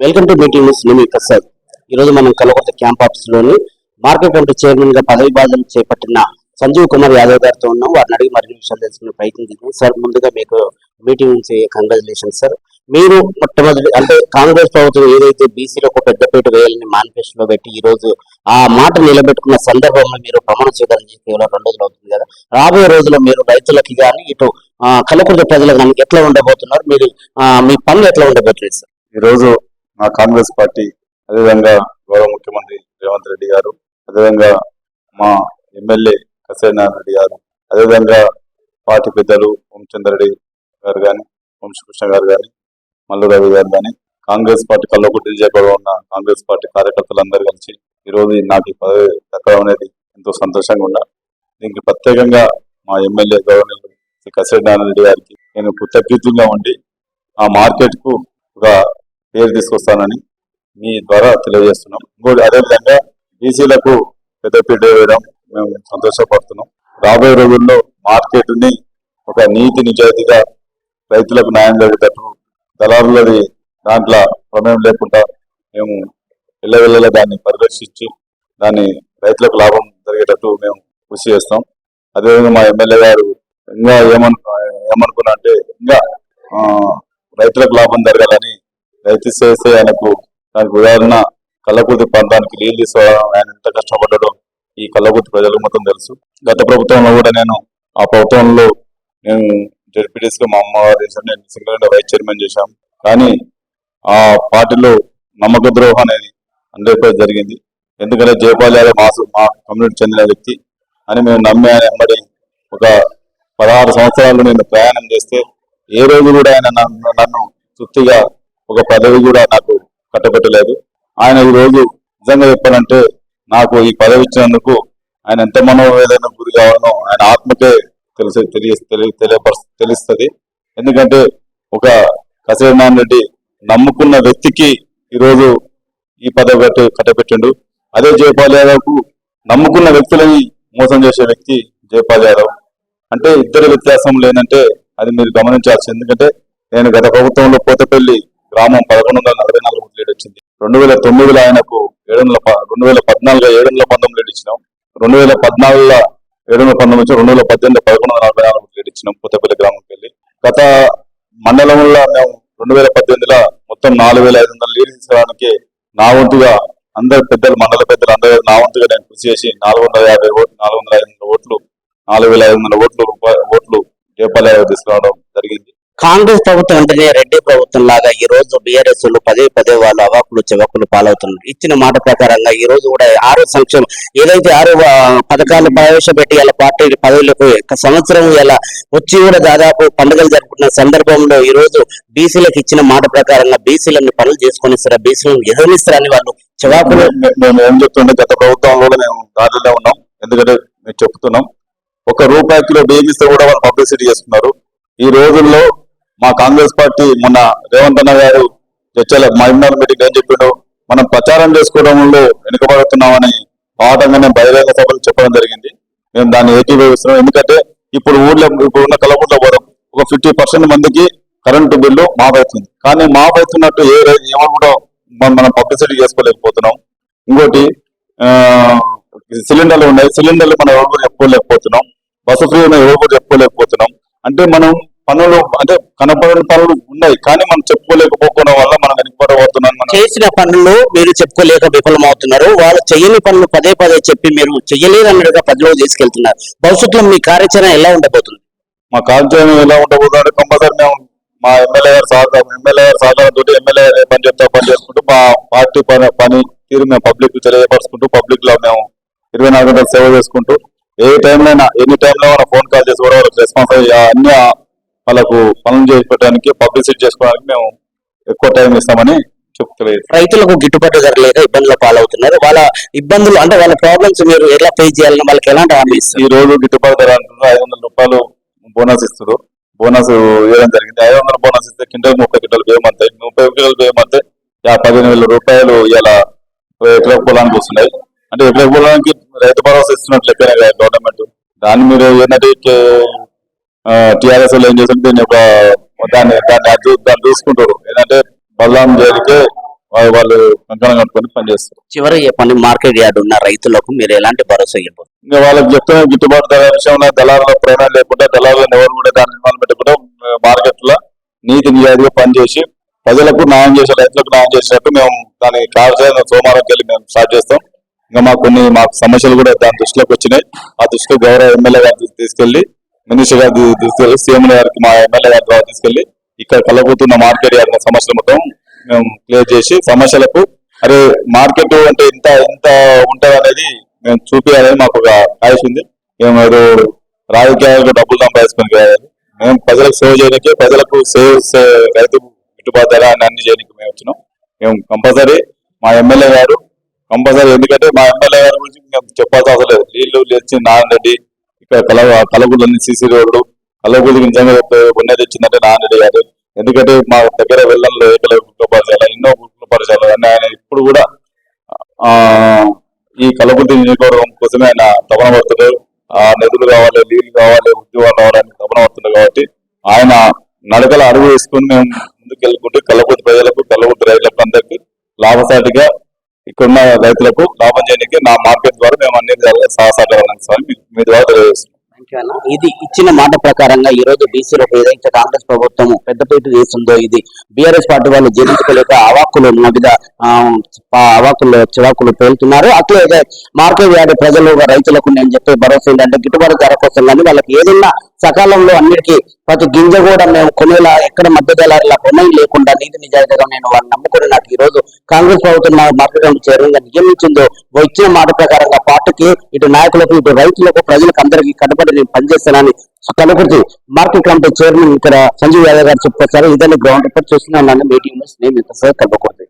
Welcome to meeting news నేను ప్రసాద్ ఈ రోజు మనం కలకొత్త క్యాంప్ ఆఫీస్లోని మార్కెట్ కమిటీ చైర్మన్గా పదవి బాధ్యత చేపట్టిన సంజీవ్ కుమార్ యాదవ్ గారితో ఉన్నాం. వారిని అడిగి మరిన్ని విషయాలు తెలుసుకునే ప్రయత్నం చేసింది సార్ ముందుగా మీకు మీటింగ్ నుంచి కంగ్రాచులేషన్ సార్ మీరు మొట్టమొదటి అంటే కాంగ్రెస్ ప్రభుత్వం ఏదైతే బీసీలో ఒక పెద్దపీట వేయాలని మేనిఫెస్టోలో పెట్టి ఈ రోజు ఆ మాట నిలబెట్టుకున్న సందర్భంలో మీరు ప్రమాణ స్వీకారం చేసి కేవలం రెండు రోజులు అవుతుంది కదా. రాబోయే రోజుల్లో మీరు రైతులకి కానీ ఇటు ఆ, ప్రజలకు కానీ ఎట్లా ఉండబోతున్నారు? మీరు మీ పనులు ఎట్లా ఉండబోతున్నాయి సార్ ఈరోజు మా కాంగ్రెస్ పార్టీ అదేవిధంగా గౌరవ ముఖ్యమంత్రి రేవంత్ రెడ్డి గారు అదేవిధంగా మా ఎమ్మెల్యే కసేనారాయణ రెడ్డి గారు అదేవిధంగా పార్టీ పెద్దలు రెడ్డి గారు కానీ వంశకృష్ణ గారు కానీ మల్లు రవి గారు కానీ కాంగ్రెస్ పార్టీ కల్లోకుట్టి విజయపూర్లో ఉన్న కాంగ్రెస్ పార్టీ కార్యకర్తలందరూ కలిసి ఈరోజు నాకు ఈ పదవి దక్కడం అనేది ఎంతో సంతోషంగా ఉన్నా దీనికి ప్రత్యేకంగా మా ఎమ్మెల్యే గవర్నర్ శ్రీ కసేనారాయణ రెడ్డి గారికి నేను కృతజ్ఞతగా ఉండి ఆ మార్కెట్కు ఒక పేరు తీసుకొస్తానని మీ ద్వారా తెలియజేస్తున్నాం. ఇంకోటి అదేవిధంగా బీసీలకు పెద్దపీట వేయడం మేము సంతోషపడుతున్నాం. రాబోయే రోజుల్లో మార్కెట్ని ఒక నీతి నిజాయితీగా రైతులకు న్యాయం జరిగేటట్టు దళారులది దాంట్లో ప్రమేయం లేకుండా మేము వెళ్ళవెళ్ళ దాన్ని పరిరక్షించి దాన్ని రైతులకు లాభం జరిగేటట్టు మేము కృషి చేస్తాం. అదేవిధంగా మా ఎమ్మెల్యే గారు ఇంకా ఏమను ఏమనుకున్నా అంటే ఇంకా రైతులకు లాభం జరగాలని రైతు చేసే ఆయనకు దానికి ఉదాహరణ కళ్ళకూతి ప్రాంతానికి నీళ్ళు తీసుకోవడం ఆయన ఎంత కష్టపడ్డాడో ఈ కళ్ళకూతి ప్రజలకు మొత్తం తెలుసు. గత ప్రభుత్వంలో కూడా నేను ఆ ప్రభుత్వంలో నేను జడ్పీటీస్ మా అమ్మ చేశాను. నేను సింగల్ వైస్ చైర్మన్ చేశాం కానీ ఆ పార్టీలో నమ్మక ద్రోహం అనేది అందరిపై జరిగింది. ఎందుకంటే జయపాల్ యాదవ్ మా మా కమ్యూనిటీ చెందిన వ్యక్తి అని మేము నమ్మి ఆయన ఎంబడి ఒక పదహారు సంవత్సరాలు నేను ప్రయాణం చేస్తే ఏ రోజు కూడా ఆయన నన్ను నన్ను తృప్తిగా ఒక పదవి కూడా నాకు కట్టబెట్టలేదు. ఆయన ఈ రోజు నిజంగా చెప్పాలంటే నాకు ఈ పదవి ఇచ్చినందుకు ఆయన ఎంత మనోవేదన గురి కావాలనో ఆయన ఆత్మకే తెలిసి తెలియ తెలియ- తెలుస్తుంది. ఎందుకంటే ఒక కసేనారాయణ రెడ్డి నమ్ముకున్న వ్యక్తికి ఈరోజు ఈ పదవి కట్టి కట్టబెట్టిండు. అదే జయపాల్ యాదవ్కు నమ్ముకున్న వ్యక్తులని మోసం చేసే వ్యక్తి జయపాల్ యాదవ్. అంటే ఇద్దరు వ్యత్యాసం లేనంటే అది మీరు గమనించాల్సి ఎందుకంటే నేను గత ప్రభుత్వంలో పోతపల్లి గ్రామం పదకొండు వందల నలభై నాలుగు లీడ్ వచ్చింది. రెండు వేల తొమ్మిదిలో ఆయనకు ఏడు వందల ప- రెండు వేల పద్నాలుగులో ఏడు వందల పంతొమ్మిది లీడ్ ఇచ్చినాం. రెండు వేల పద్నాలుగులో ఏడు వందల పంతొమ్మిది నుంచి రెండు వేల పద్దెనిమిది పదకొండు వందల నలభై నాలుగు లీడ్ ఇచ్చినాం కొత్తపల్లి గ్రామంకి వెళ్ళి. గత మండలంలో మేము రెండు వేల పద్దెనిమిదిలో మొత్తం నాలుగు వేల ఐదు వందల లీడ్ తీసుకోవడానికి నా వంతుగా అందరు పెద్దలు మండల పెద్దలు అందరూ నా వంతుగా నేను కృషి చేసి నాలుగు వందల యాభై ఓట్లు నాలుగు వందల ఐదు వందల ఓట్లు నాలుగు వేల ఐదు వందల ఓట్లు ఓట్లు జయపాల్ తీసుకురావడం కాంగ్రెస్ ప్రభుత్వం అంటేనే రెడ్డి ప్రభుత్వం లాగా ఈ రోజు బీఆర్ఎస్లు పదే పదే వాళ్ళు అవాకులు చెవకులు పాలవుతున్నారు. ఇచ్చిన మాట ప్రకారంగా ఈ రోజు కూడా ఆరు సంక్షేమం ఏదైతే ఆరు పథకాలు ప్రవేశపెట్టి ఇలా పార్టీ పదవులకు సంవత్సరం ఇలా వచ్చి కూడా దాదాపు పండుగలు జరుపుకున్న సందర్భంలో ఈ రోజు బీసీలకు ఇచ్చిన మాట ప్రకారంగా బీసీలను పనులు చేసుకొని ఇస్తారా బీసీలను ఎదురునిస్తారని వాళ్ళు చెవాకులు మేము ఏం చెప్తుండే గత ప్రభుత్వంలో కూడా మేము దారిలో ఉన్నాం. ఎందుకంటే మేము చెప్తున్నాం. ఒక రూపాయి కిలో బియ్యం ఇస్తే కూడా వాళ్ళు పబ్లిసిటీ చేస్తున్నారు. ఈ రోజుల్లో మా కాంగ్రెస్ పార్టీ మొన్న రేవంత్ అన్న గారు చర్చల మహిళల మీటింగ్ ఏం చెప్పిండు మనం ప్రచారం చేసుకోవడంలో వెనుకబడుతున్నామని పాఠంగానే బహిరంగ సభలు చెప్పడం జరిగింది. మేము దాన్ని ఏకీభవిస్తున్నాం. ఎందుకంటే ఇప్పుడు ఊర్లో ఇప్పుడు ఉన్న కలబుట్లో పోవడం ఒక ఫిఫ్టీ పర్సెంట్ మందికి కరెంటు బిల్లు మాఫ్ అవుతుంది. కానీ మాఫ్ అవుతున్నట్టు ఏ ఎవరు కూడా మనం పబ్లిసిటీ చేసుకోలేకపోతున్నాం. ఇంకోటి సిలిండర్లు ఉన్నాయి. సిలిండర్లు మనం ఎవరు చెప్పుకోలేకపోతున్నాం. బస్సు ఫ్రీ ఉన్నాయి ఎవరు చెప్పుకోలేకపోతున్నాం. అంటే మనం పనులు అంటే కనపడని పనులు ఉన్నాయి కానీ మనం చెప్పుకోలేకపోవడం వల్ల మనం వెనుకబడబోతున్నాం చేసిన పనులు మీరు చెప్పుకోలేక విఫలమవుతున్నారు. వాళ్ళు చేయని పనులు పదే పదే చెప్పి మీరు చెయ్యలేదన్నట్టుగా ప్రజలకు తీసుకెళ్తున్నారు. భవిష్యత్తులో మీ కార్యాచరణ ఎలా ఉండబోతుంది? మా కార్యాలయం ఎలా ఉండబోతుందంటే కంపల్సరీ మేము మా ఎమ్మెల్యే గారు సహకారం ఎమ్మెల్యే గారు సహకారంతో ఎమ్మెల్యే గారు పని చెప్తా పని చేసుకుంటూ మా పార్టీ పని పని తీరు మేము పబ్లిక్ తెలియపరుచుకుంటూ పబ్లిక్లో మేము ఇరవై నాలుగు గంటలు సేవ చేసుకుంటూ ఏ టైంలో అయినా ఎన్ని టైంలో ఫోన్ కాల్ చేసి కూడా వాళ్ళకి రెస్పాన్స్ అయ్యి అన్ని వాళ్ళకు పనులు చేసి పెట్టడానికి పబ్లిసిటీ చేసుకోవడానికి మేము ఎక్కువ టైం ఇస్తామని చెప్తలేదు రైతులకు గిట్టుబాటు ధర లేక ఇబ్బందుల పాలవుతున్నారు. వాళ్ళ ఇబ్బందులు అంటే వాళ్ళ ప్రాబ్లమ్స్ మీరు ఎలా ఫేస్ చేయాలని వాళ్ళకి ఎలాంటి హామీ ఇస్తారు? ఈ రోజు గిట్టుబాటు ధర అంటున్నారు. ఐదు వందల రూపాయలు బోనస్ ఇస్తారు బోనస్ ఇవ్వడం జరిగింది. ఐదు వందల బోనస్ ఇస్తే కింటల్ ముప్పై కింటలు బియ్యం ముప్పై కింటలు బియ్యం అంతే. పదిహేను వేల రూపాయలు ఇలా ఎకరా పొలానికి వస్తున్నాయి. అంటే ఎకరా పొలానికి రైతు భరోసా ఇస్తున్నట్లు లెక్కనే కదా గవర్నమెంట్. దాన్ని మీరు ఏంటంటే టిఆర్ఎస్ వాళ్ళు ఏం చేస్తుంటే దీన్ని ఒక దాన్ని దాన్ని దాన్ని చూసుకుంటారు. ఏంటంటే జైలుకే వా- వాళ్ళు కంకణం కట్టుకొని పనిచేస్తారు చివరి చెప్పండి మార్కెట్ యార్డ్ ఉన్న రైతులకు మీరు ఎలాంటి భరోసా ఇవ్వబోతున్నారు ఇంకా వాళ్ళకి చెప్తున్న గిట్టుబాటు ధర విషయంలో దళారుల ప్రేరణ లేకుండా దళారులను ఎవరు కూడా దాని నిర్మాణం పెట్టకుండా మార్కెట్లో నీతి నిజాయితీగా పనిచేసి ప్రజలకు న్యాయం చేసే రైతులకు న్యాయం చేసినట్టు మేము దానికి కావాల్సిన సోమవారం వెళ్ళి మేము స్టార్ట్ చేస్తాం. ఇంకా మాకు కొన్ని మాకు సమస్యలు కూడా దాని దృష్టిలోకి వచ్చినాయి. ఆ దృష్టిలో గౌరవ ఎమ్మెల్యే గారికి తీసుకెళ్ళి మినిస్టర్ గారు తీసుకెళ్ళి సీఎం గారికి మా ఎమ్మెల్యే గారి ద్వారా తీసుకెళ్ళి ఇక్కడ కలగబోతున్న మార్కెట్ యార్డ్ సమస్యల మొత్తం మేము క్లియర్ చేసి సమస్యలకు అరే మార్కెట్ అంటే ఇంత ఇంత ఉంటుంది అనేది మేము చూపించాలని మాకు ఒక ఆయుష్ ఉంది. మేము రాజకీయాలకు డబ్బులు సంపాదించుకొని కాదు మేము ప్రజలకు సేవ చేయడానికి ప్రజలకు సేవ రైతు గిట్టుబాటు ధర అని అన్ని చేయడానికి మేము వచ్చినాం. మేము కంపల్సరీ మా ఎమ్మెల్యే గారు కంపల్సరీ ఎందుకంటే మా ఎమ్మెల్యే గారి గురించి మేము చెప్పాల్సిన అవసరం లేదు. నీళ్ళు లేచి నారాయణ రెడ్డి ఇక్కడ కల కలగుడ్లని సీసీ రోడ్డు కలగుడి నిజంగా ఉన్నది వచ్చిందంటే నారాయణ గారు. ఎందుకంటే మా దగ్గర వెళ్ళంలో ఏకలవ్య గుట్ల పరిచయాలు ఎన్నో గుర్తులు పరిచయాలు అని ఆయన ఇప్పుడు కూడా ఆ ఈ కలగుర్తి నియోజకవర్గం కోసమే ఆయన తపన పడుతున్నారు. ఆ నిధులు కావాలి నీళ్ళు కావాలి ఉద్యోగాలు కావాలని తపన పడుతున్నారు కాబట్టి ఆయన నడకల అడుగు వేసుకుని మేము ముందుకు కలగుర్తి ప్రజలకు కలగుర్తి రైతులకు అందరికీ లాభసాటిగా ఇక్కడున్న రైతులకు లాభం చేయడానికి నా మార్కెట్ ద్వారా మేము అన్ని విధాలుగా సహసహకారాలు మీ- ద్వారా ఇది ఇచ్చిన మాట ప్రకారంగా ఈ రోజు బీసీలకు ఏదైతే కాంగ్రెస్ ప్రభుత్వం పెద్దపీట వేస్తుందో ఇది బీఆర్ఎస్ పార్టీ వాళ్ళు జీర్ణించుకోలేక అవాక్కులు వివిధ అవాకులు చివాకులు పేలుతున్నారు. అట్లే మార్కెట్ యార్డ్ ప్రజలు రైతులకు నేను చెప్పే భరోసా ఏంటంటే గిట్టుబాటు ధర కోసం కానీ వాళ్ళకి ఏదైనా సకాలంలో అన్నిటికీ ప్రతి గింజ కూడా మేము కొనేలా ఎక్కడ మధ్య దళారుల లేకుండా నీతి నిజాయితీగా నేను వారిని నమ్ముకుని నాకు ఈ రోజు కాంగ్రెస్ ప్రభుత్వం నా మార్కెట్ నియమించిందో వచ్చిన మాట ప్రకారంగా పార్టీకి ఇటు నాయకులకు ఇటు రైతులకు ప్రజలకు అందరికీ కట్టుబడి నేను పనిచేస్తానని కనుకృతి మార్కెట్ కమిటీ చైర్మన్ ఇక్కడ సంజీవ్ యాదవ్ గారు చెప్తారు ఇదని గ్రౌండ్ రిపోర్ట్ చూస్తున్నాను మీటింగ్ నేను ఇంత కలుపుకోండి